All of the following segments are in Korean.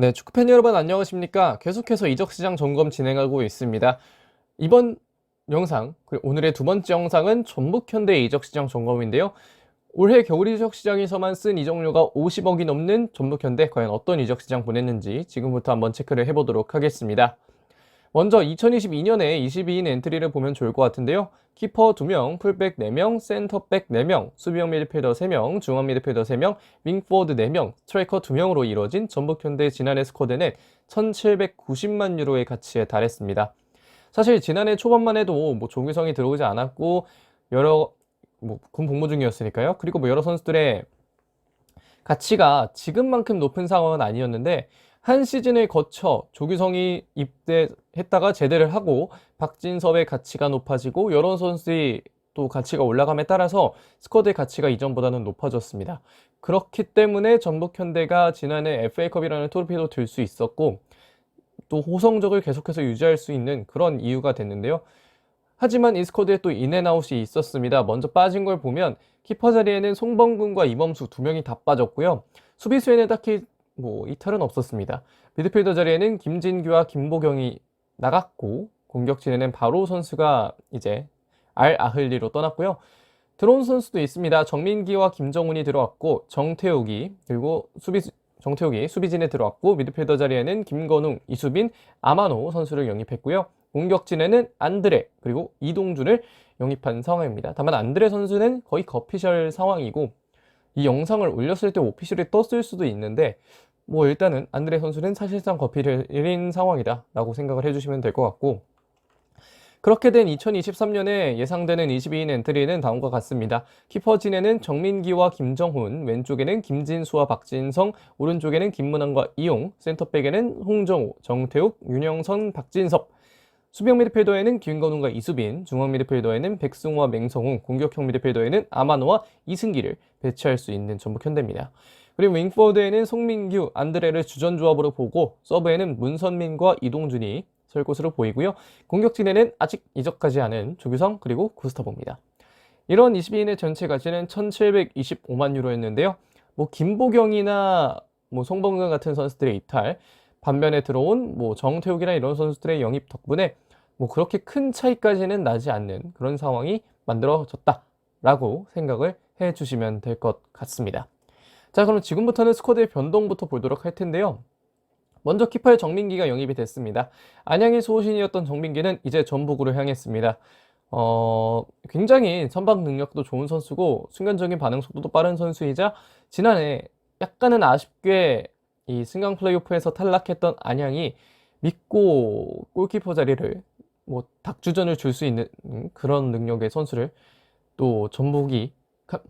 네, 축구팬 여러분 안녕하십니까? 계속해서 이적 시장 점검 진행하고 있습니다. 이번 영상, 그리고 오늘의 두 번째 영상은 전북 현대 이적 시장 점검인데요. 올해 겨울 이적 시장에서만 쓴 이적료가 50억이 넘는 전북 현대 과연 어떤 이적 시장 보냈는지 지금부터 한번 체크를 해보도록 하겠습니다. 먼저 2022년에 22인 엔트리를 보면 좋을 것 같은데요. 키퍼 2명, 풀백 4명, 센터백 4명, 수비형 미드필더 3명, 중앙 미드필더 3명, 윙포워드 4명, 스트라이커 2명으로 이뤄진 전북현대 지난해 스쿼드는 1790만 유로의 가치에 달했습니다. 사실 지난해 초반만 해도 뭐 조규성이 들어오지 않았고 여러 뭐 군 복무 중이었으니까요. 그리고 뭐 여러 선수들의 가치가 지금만큼 높은 상황은 아니었는데 한 시즌을 거쳐 조규성이 입대했다가 제대를 하고 박진섭의 가치가 높아지고 여러 선수의 또 가치가 올라감에 따라서 스쿼드의 가치가 이전보다는 높아졌습니다. 그렇기 때문에 전북 현대가 지난해 FA컵이라는 트로피도 들 수 있었고 또 호성적을 계속해서 유지할 수 있는 그런 이유가 됐는데요. 하지만 이 스쿼드에 또 인앤아웃이 있었습니다. 먼저 빠진 걸 보면 키퍼 자리에는 송범근과 이범수 두 명이 다 빠졌고요. 수비수에는 딱히 뭐 이탈은 없었습니다. 미드필더 자리에는 김진규와 김보경이 나갔고 공격진에는 바로 선수가 이제 알 아흘리로 떠났고요. 들어온 선수도 있습니다. 정민기와 김정훈이 들어왔고 정태욱이 그리고 수비 정태욱이 수비진에 들어왔고 미드필더 자리에는 김건웅, 이수빈, 아마노 선수를 영입했고요. 공격진에는 안드레 그리고 이동준을 영입한 상황입니다. 다만 안드레 선수는 거의 거피셜 상황이고 이 영상을 올렸을 때 오피셜이 떴을 수도 있는데 뭐 일단은 안드레 선수는 사실상 거피셜인 상황이다 라고 생각을 해주시면 될 것 같고 그렇게 된 2023년에 예상되는 22인 엔트리는 다음과 같습니다. 키퍼진에는 정민기와 김정훈, 왼쪽에는 김진수와 박진성, 오른쪽에는 김문환과 이용, 센터백에는 홍정우, 정태욱, 윤영선, 박진섭, 수비형 미드필더에는 김건웅과 이수빈, 중앙 미드필더에는 백승우와 맹성웅, 공격형 미드필더에는 아마노와 이승기를 배치할 수 있는 전북 현대입니다. 그리고 윙포워드에는 송민규, 안드레를 주전 조합으로 보고 서브에는 문선민과 이동준이 설 것으로 보이고요. 공격진에는 아직 이적하지 않은 조규성 그리고 구스타보입니다. 이런 22인의 전체 가치는 1,725만 유로였는데요. 뭐 김보경이나 뭐 송범근 같은 선수들의 이탈, 반면에 들어온 뭐 정태욱이나 이런 선수들의 영입 덕분에 뭐 그렇게 큰 차이까지는 나지 않는 그런 상황이 만들어졌다라고 생각을 해 주시면 될 것 같습니다. 자, 그럼 지금부터는 스쿼드의 변동부터 보도록 할 텐데요. 먼저 키퍼의 정민기가 영입이 됐습니다. 안양의 소신이었던 정민기는 이제 전북으로 향했습니다. 어, 굉장히 선방 능력도 좋은 선수고 순간적인 반응 속도도 빠른 선수이자 지난해 약간은 아쉽게 이 승강 플레이오프에서 탈락했던 안양이 믿고 골키퍼 자리를 뭐 닭주전을 줄 수 있는 그런 능력의 선수를 또 전북이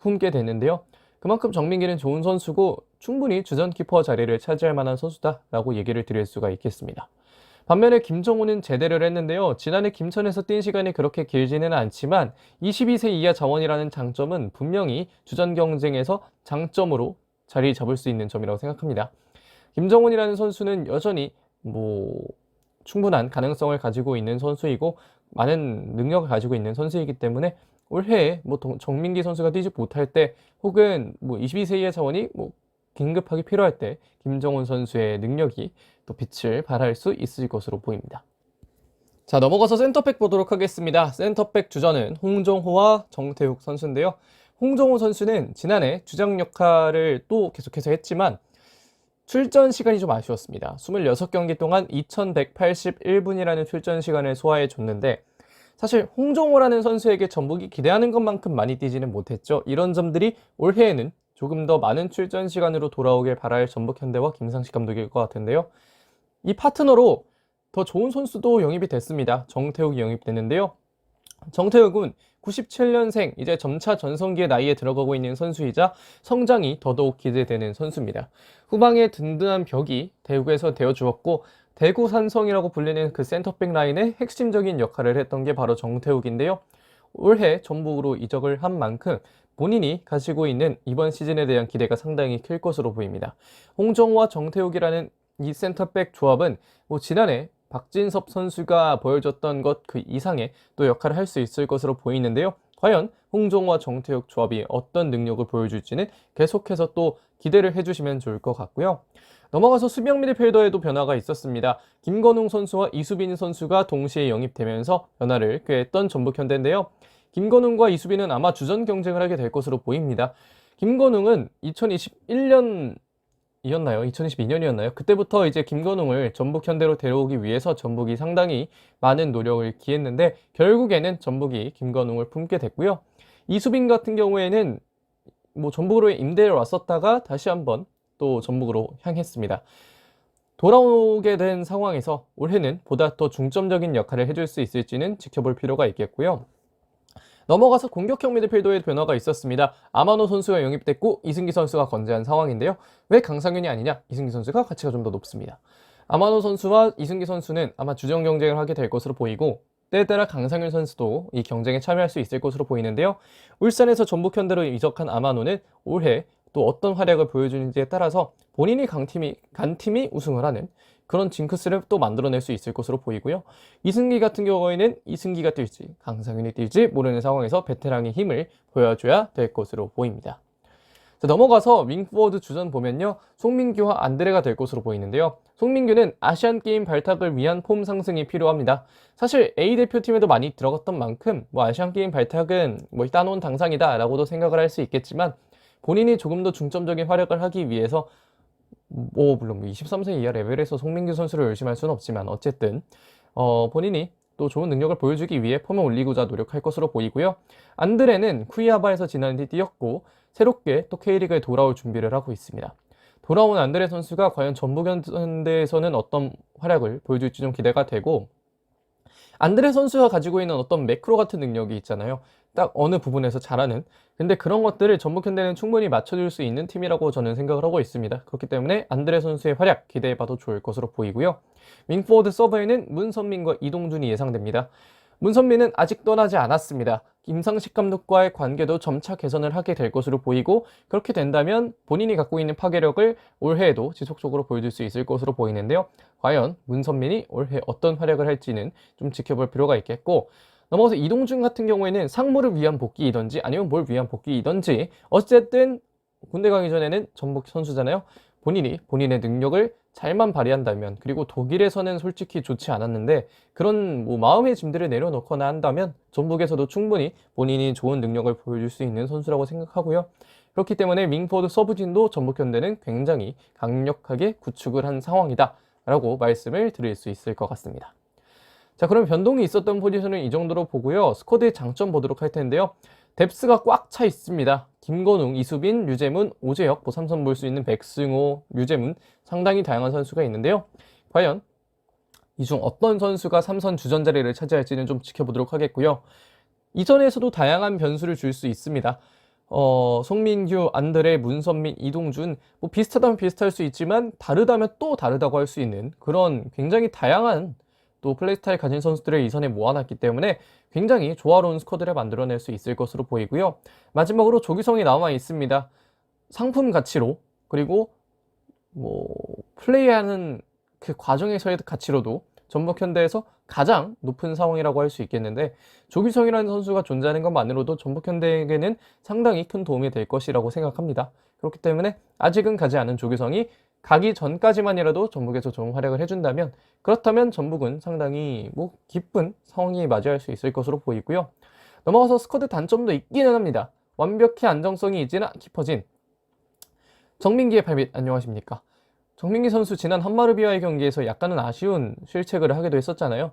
품게 됐는데요. 그만큼 정민기는 좋은 선수고 충분히 주전 키퍼 자리를 차지할 만한 선수다라고 얘기를 드릴 수가 있겠습니다. 반면에 김정우는 제대를 했는데요. 지난해 김천에서 뛴 시간이 그렇게 길지는 않지만 22세 이하 자원이라는 장점은 분명히 주전 경쟁에서 장점으로 자리 잡을 수 있는 점이라고 생각합니다. 김정훈이라는 선수는 여전히 뭐 충분한 가능성을 가지고 있는 선수이고 많은 능력을 가지고 있는 선수이기 때문에 올해에 뭐 정민기 선수가 뛰지 못할 때 혹은 뭐 22세 이하 자원이 뭐 긴급하게 필요할 때 김정훈 선수의 능력이 또 빛을 발할 수 있을 것으로 보입니다. 자 넘어가서 센터백 보도록 하겠습니다. 센터백 주전은 홍정호와 정태욱 선수인데요. 홍정호 선수는 지난해 주장 역할을 또 계속해서 했지만 출전 시간이 좀 아쉬웠습니다. 26경기 동안 2181분이라는 출전 시간을 소화해 줬는데 사실 홍정호라는 선수에게 전북이 기대하는 것만큼 많이 뛰지는 못했죠. 이런 점들이 올해에는 조금 더 많은 출전 시간으로 돌아오길 바랄 전북 현대와 김상식 감독일 것 같은데요. 이 파트너로 더 좋은 선수도 영입이 됐습니다. 정태욱이 영입됐는데요. 정태욱은 97년생, 이제 점차 전성기의 나이에 들어가고 있는 선수이자 성장이 더더욱 기대되는 선수입니다. 후방의 든든한 벽이 대구에서 되어주었고, 대구 산성이라고 불리는 그 센터백 라인의 핵심적인 역할을 했던 게 바로 정태욱인데요. 올해 전북으로 이적을 한 만큼 본인이 가지고 있는 이번 시즌에 대한 기대가 상당히 클 것으로 보입니다. 홍정호와 정태욱이라는 이 센터백 조합은 뭐 지난해 박진섭 선수가 보여줬던 것 그 이상의 또 역할을 할 수 있을 것으로 보이는데요. 과연 홍종호와 정태욱 조합이 어떤 능력을 보여줄지는 계속해서 또 기대를 해주시면 좋을 것 같고요. 넘어가서 수비형 미드필더에도 변화가 있었습니다. 김건웅 선수와 이수빈 선수가 동시에 영입되면서 변화를 꾀했던 전북 현대인데요. 김건웅과 이수빈은 아마 주전 경쟁을 하게 될 것으로 보입니다. 김건웅은 2021년 이었나요? 2022년이었나요? 그때부터 이제 김건웅을 전북 현대로 데려오기 위해서 전북이 상당히 많은 노력을 기했는데 결국에는 전북이 김건웅을 품게 됐고요. 이수빈 같은 경우에는 뭐 전북으로 임대를 왔었다가 다시 한번 또 전북으로 향했습니다. 돌아오게 된 상황에서 올해는 보다 더 중점적인 역할을 해줄 수 있을지는 지켜볼 필요가 있겠고요. 넘어가서 공격형 미드필더의 변화가 있었습니다. 아마노 선수가 영입됐고 이승기 선수가 건재한 상황인데요. 왜 강상윤이 아니냐? 이승기 선수가 가치가 좀 더 높습니다. 아마노 선수와 이승기 선수는 아마 주전 경쟁을 하게 될 것으로 보이고 때에 따라 강상윤 선수도 이 경쟁에 참여할 수 있을 것으로 보이는데요. 울산에서 전북 현대로 이적한 아마노는 올해 또 어떤 활약을 보여주는지에 따라서 본인이 강팀이 간 팀이 우승을 하는 그런 징크스를 또 만들어낼 수 있을 것으로 보이고요. 이승기 같은 경우에는 이승기가 뛸지 강상윤이 뛸지 모르는 상황에서 베테랑의 힘을 보여줘야 될 것으로 보입니다. 자, 넘어가서 윙포워드 주전 보면요. 송민규와 안드레가 될 것으로 보이는데요. 송민규는 아시안 게임 발탁을 위한 폼 상승이 필요합니다. 사실 A 대표팀에도 많이 들어갔던 만큼 뭐 아시안 게임 발탁은 뭐 따놓은 당상이다 라고도 생각을 할 수 있겠지만 본인이 조금 더 중점적인 활약을 하기 위해서 뭐 물론 뭐 23세 이하 레벨에서 송민규 선수를 열심히 할 수는 없지만 어쨌든 어, 본인이 또 좋은 능력을 보여주기 위해 폼을 올리고자 노력할 것으로 보이고요. 안드레는 쿠이아바에서 지난 뒤 뛰었고 새롭게 또 K리그에 돌아올 준비를 하고 있습니다. 돌아온 안드레 선수가 과연 전북 현대에서는 어떤 활약을 보여줄지 좀 기대가 되고 안드레 선수가 가지고 있는 어떤 매크로 같은 능력이 있잖아요. 딱 어느 부분에서 잘하는. 근데 그런 것들을 전북현대는 충분히 맞춰줄 수 있는 팀이라고 저는 생각을 하고 있습니다. 그렇기 때문에 안드레 선수의 활약 기대해봐도 좋을 것으로 보이고요. 윙포워드 서버에는 문선민과 이동준이 예상됩니다. 문선민은 아직 떠나지 않았습니다. 김상식 감독과의 관계도 점차 개선을 하게 될 것으로 보이고 그렇게 된다면 본인이 갖고 있는 파괴력을 올해에도 지속적으로 보여줄 수 있을 것으로 보이는데요. 과연 문선민이 올해 어떤 활약을 할지는 좀 지켜볼 필요가 있겠고 넘어가서 이동준 같은 경우에는 상무를 위한 복귀이든지 아니면 뭘 위한 복귀이든지 어쨌든 군대 가기 전에는 전북 선수잖아요. 본인이 본인의 능력을 잘만 발휘한다면 그리고 독일에서는 솔직히 좋지 않았는데 그런 뭐 마음의 짐들을 내려놓거나 한다면 전북에서도 충분히 본인이 좋은 능력을 보여줄 수 있는 선수라고 생각하고요. 그렇기 때문에 윙포드 서브진도 전북현대는 굉장히 강력하게 구축을 한 상황이다 라고 말씀을 드릴 수 있을 것 같습니다. 자 그럼 변동이 있었던 포지션은 이 정도로 보고요. 스쿼드의 장점 보도록 할 텐데요. 뎁스가 꽉 차 있습니다. 김건웅, 이수빈, 류재문, 오재혁, 뭐 삼선 볼 수 있는 백승호, 류재문 상당히 다양한 선수가 있는데요. 과연 이 중 어떤 선수가 삼선 주전 자리를 차지할지는 좀 지켜보도록 하겠고요. 이전에서도 다양한 변수를 줄 수 있습니다. 어, 송민규, 안드레, 문선민, 이동준 뭐 비슷하다면 비슷할 수 있지만 다르다면 또 다르다고 할 수 있는 그런 굉장히 다양한 또 플레이 스타일 가진 선수들을 이선에 모아놨기 때문에 굉장히 조화로운 스쿼드를 만들어낼 수 있을 것으로 보이고요. 마지막으로 조규성이 남아 있습니다. 상품 가치로 그리고 뭐 플레이하는 그 과정에서의 가치로도 전북 현대에서 가장 높은 상황이라고 할 수 있겠는데 조규성이라는 선수가 존재하는 것만으로도 전북 현대에게는 상당히 큰 도움이 될 것이라고 생각합니다. 그렇기 때문에 아직은 가지 않은 조규성이 가기 전까지만이라도 전북에서 좋은 활약을 해준다면 그렇다면 전북은 상당히 뭐 기쁜 상황이 맞이할 수 있을 것으로 보이고요. 넘어가서 스쿼드 단점도 있기는 합니다. 완벽히 안정성이 있지는 깊어진 정민기의 발밑 안녕하십니까? 정민기 선수 지난 한마르비와의 경기에서 약간은 아쉬운 실책을 하기도 했었잖아요.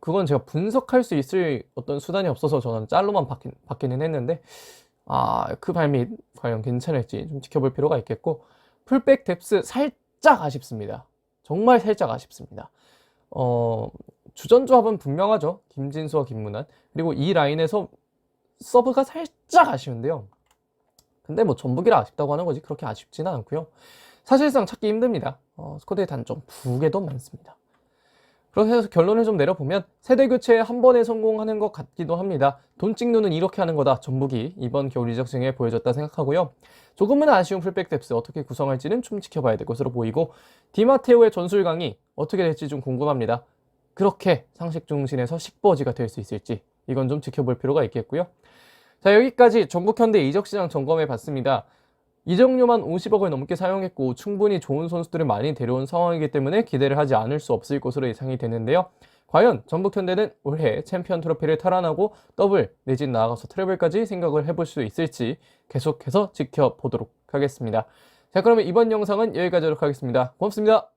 그건 제가 분석할 수 있을 어떤 수단이 없어서 저는 짤로만 받긴, 받기는 했는데 아, 그 발밑 과연 괜찮을지 좀 지켜볼 필요가 있겠고 풀백 뎁스 살짝 아쉽습니다. 정말 살짝 아쉽습니다. 어, 주전 조합은 분명하죠. 김진수와 김문환. 그리고 이 라인에서 서브가 살짝 아쉬운데요. 근데 뭐 전북이라 아쉽다고 하는 거지 그렇게 아쉽지는 않고요. 사실상 찾기 힘듭니다. 어, 스쿼드의 단점 두 개도 많습니다. 그렇게 해서 결론을 좀 내려보면 세대 교체에 한 번에 성공하는 것 같기도 합니다. 돈 찍누는 이렇게 하는 거다. 전북이 이번 겨울 이적 중에 보여줬다 생각하고요. 조금은 아쉬운 풀백 뎁스 어떻게 구성할지는 좀 지켜봐야 될 것으로 보이고 디마테오의 전술 강이 어떻게 될지 좀 궁금합니다. 그렇게 상식 중심에서 식버지가 될 수 있을지 이건 좀 지켜볼 필요가 있겠고요. 자 여기까지 전북 현대 이적 시장 점검해 봤습니다. 이적료만 50억을 넘게 사용했고 충분히 좋은 선수들을 많이 데려온 상황이기 때문에 기대를 하지 않을 수 없을 것으로 예상이 되는데요. 과연 전북현대는 올해 챔피언 트로피를 탈환하고 더블 내진 나아가서 트래블까지 생각을 해볼 수 있을지 계속해서 지켜보도록 하겠습니다. 자 그러면 이번 영상은 여기까지 하도록 하겠습니다. 고맙습니다.